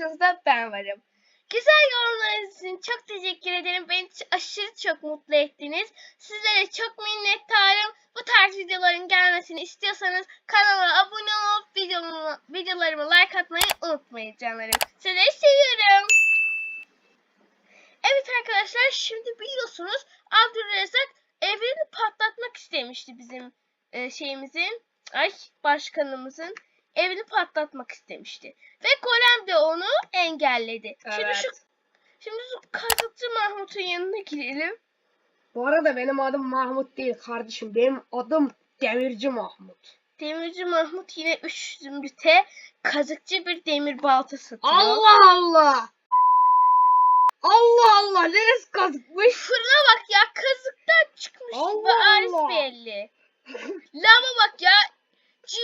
karşınızda ben varım. Güzel yorumlarınız için çok teşekkür ederim. Beni aşırı çok mutlu ettiniz. Sizlere çok minnettarım. Bu tarz videoların gelmesini istiyorsanız kanala abone olup videomu, videolarımı like atmayı unutmayın canlarım. Sizleri seviyorum. Evet arkadaşlar şimdi biliyorsunuz Abdülrezzak evreni patlatmak istemişti bizim e, şeyimizin ay başkanımızın evini patlatmak istemişti. Ve Golem de onu engelledi. Şimdi şu şimdi şu kazıkçı Mahmut'un yanına gidelim. Bu arada benim adım Mahmut değil kardeşim. Benim adım Demirci Mahmut. Demirci Mahmut yine 3 zümrüte kazıkçı bir demir balta satıyor. Allah Allah. Allah Allah neresi kazıkmış? Fırına bak ya kazıktan çıkmış Allah Allah. belli. Lava bak ya.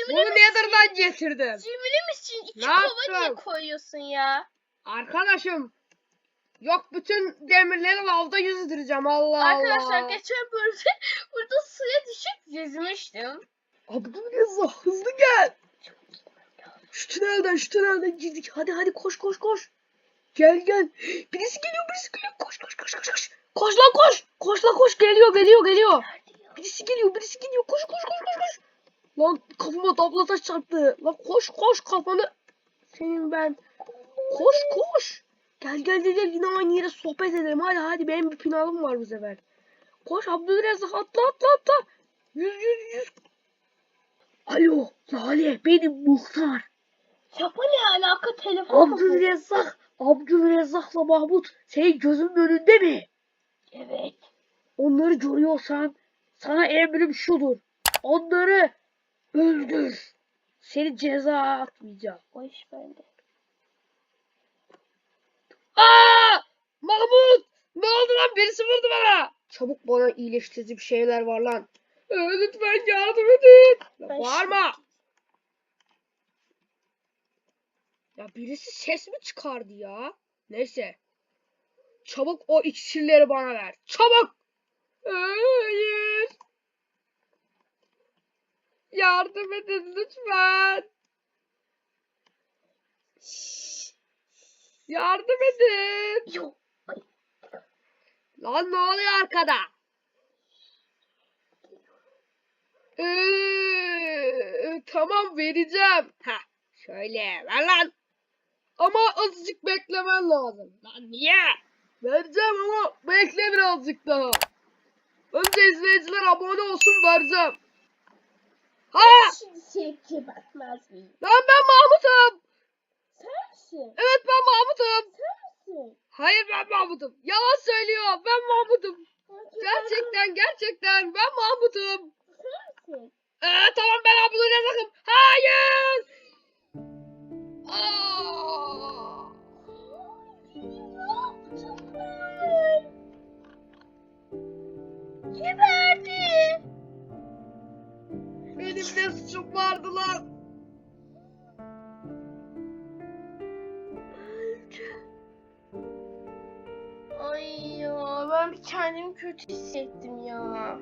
Bunu Cimri Nether'dan getirdim. Cimri misin? İki Ne kova niye koyuyorsun ya? Arkadaşım. Yok bütün demirleri lavda yüzdüreceğim Allah Arkadaşlar Allah. geçen bölümde burada suya düşüp yüzmüştüm. Abdülrezzak hızlı gel. Şu tünelden şu tünelden girdik. Hadi hadi koş koş koş. Gel gel. Birisi geliyor birisi geliyor. Koş koş koş koş koş. Koş lan koş. Koş lan koş. Geliyor geliyor geliyor. Birisi geliyor birisi geliyor. Koş koş koş koş. Lan kafama tabla taş çarptı. Lan koş koş kafanı. Senin ben. Koş koş. Gel gel gel gel yine aynı yere sohbet edelim. Hadi hadi benim bir planım var bu sefer. Koş Abdülrezzak atla atla atla. Yüz yüz yüz. Alo Lale benim muhtar. Şapa ne alaka telefon? Abdülrezzak. Abdülrezzak'la Mahmut senin gözünün önünde mi? Evet. Onları görüyorsan sana emrim şudur. Onları öldür. Seni ceza atmayacağım. O iş bende. Aa! Mahmut! Ne oldu lan? Birisi vurdu bana. Çabuk bana iyileştirici bir şeyler var lan. Ee, lütfen yardım edin. Ya Ben bağırma. Ya birisi ses mi çıkardı ya? Neyse. Çabuk o iksirleri bana ver. Çabuk. Hayır. Yardım edin lütfen. Yardım edin. Lan ne oluyor arkada? Ee, tamam vereceğim. Ha, şöyle ver lan. Ama azıcık beklemen lazım. Lan niye? Vereceğim ama bekle birazcık daha. Önce izleyiciler abone olsun vereceğim. Şimdi sevgiye bakmaz mıyım? Lan ben Mahmut'um. Sen misin? Evet ben Mahmut'um. Misin? Hayır ben Mahmut'um. Yalan söylüyor. Ben Mahmut'um. Gerçekten gerçekten ben Mahmut'um. Misin? Ee, tamam ben Abdülrezzak'ım. Hayır. Aa! Geberdi. Benim ne suçum vardı lan? Ay ya ben bir kendimi kötü hissettim ya.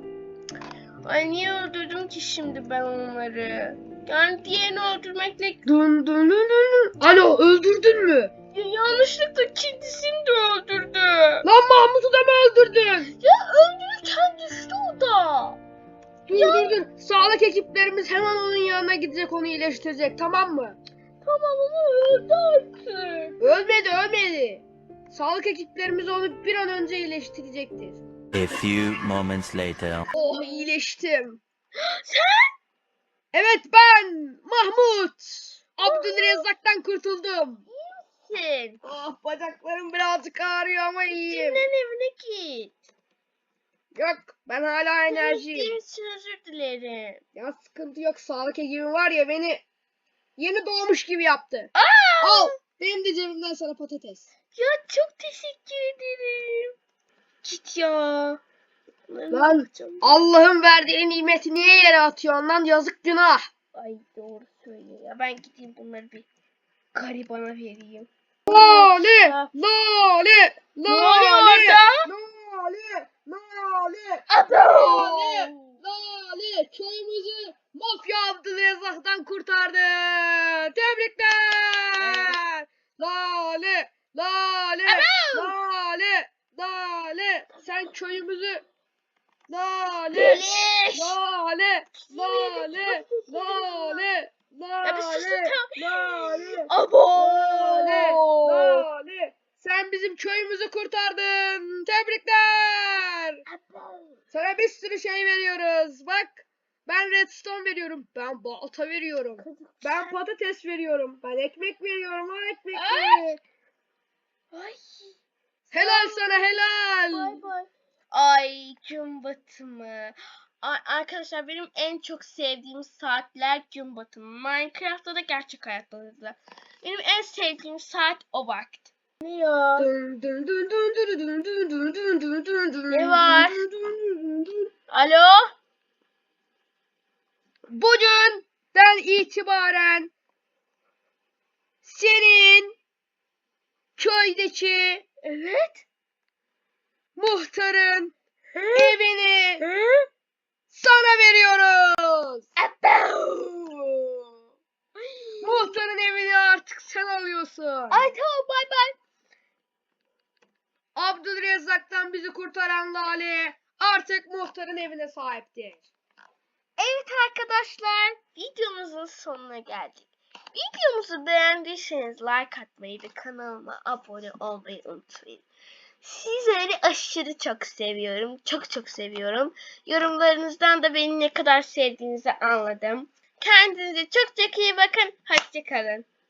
Ay niye öldürdüm ki şimdi ben onları? Yani diğerini öldürmekle dün dün dün dün. Alo öldürdün mü? Ya yanlışlıkla kendisini de öldürdü. Lan Mahmut'u da mı öldürdün? Ya öldürürken düştü. Dur dur dur. Sağlık ekiplerimiz hemen onun yanına gidecek onu iyileştirecek tamam mı? Tamam ama öldü artık. Ölmedi ölmedi. Sağlık ekiplerimiz onu bir an önce iyileştirecektir. A few moments later. Oh iyileştim. Sen? Evet ben Mahmut. Abdülrezzak'tan kurtuldum. Sen. Ah bacaklarım birazcık ağrıyor ama iyiyim. Dinlen evine git. Yok ben hala enerjiyim. Özür dilerim. Ya sıkıntı yok sağlık ekibi var ya beni yeni doğmuş gibi yaptı. Aa! Al benim de cebimden sana patates. Ya çok teşekkür ederim. Git ya. Lan Allah'ın verdiği nimeti niye yere atıyorsun lan yazık günah. Ay doğru söylüyor ya. Ben gideyim bunları bir garibana vereyim. Lale, Ha. lale, Ne oluyor lale, orada? lale, lale, Abo! lale, lale, köyümüzü mafya Abdülrezzak'tan kurtardı. Tebrikler. Lale. Köyümüzü Lale. Lale Lale Lale Lale. Lale Abo. Lale Lale Sen bizim köyümüzü kurtardın. Tebrikler. Sana bir sürü şey veriyoruz. Bak ben redstone veriyorum. Ben balta veriyorum. Ben patates veriyorum. Ben ekmek veriyorum. Ha ekmekleri. Ay. Helal sana helal. Bay bay. Ay gün batımı. Arkadaşlar benim en çok sevdiğim saatler gün batımı. Minecraft'ta da gerçek hayatta da. Benim en sevdiğim saat o vakit. Ne ya? Ne var? Alo? Bugünden itibaren senin köydeki Evet. muhtarın evini sana veriyoruz. Muhtarın evini artık sen alıyorsun. Ay tamam bay bay. Abdülrezzak'tan bizi kurtaran Lale artık muhtarın evine sahiptir. Evet arkadaşlar videomuzun sonuna geldik. Videomuzu beğendiyseniz like atmayı ve kanalıma abone olmayı unutmayın. Sizleri aşırı çok seviyorum. Çok çok seviyorum. Yorumlarınızdan da beni ne kadar sevdiğinizi anladım. Kendinize çok çok iyi bakın. Hoşçakalın.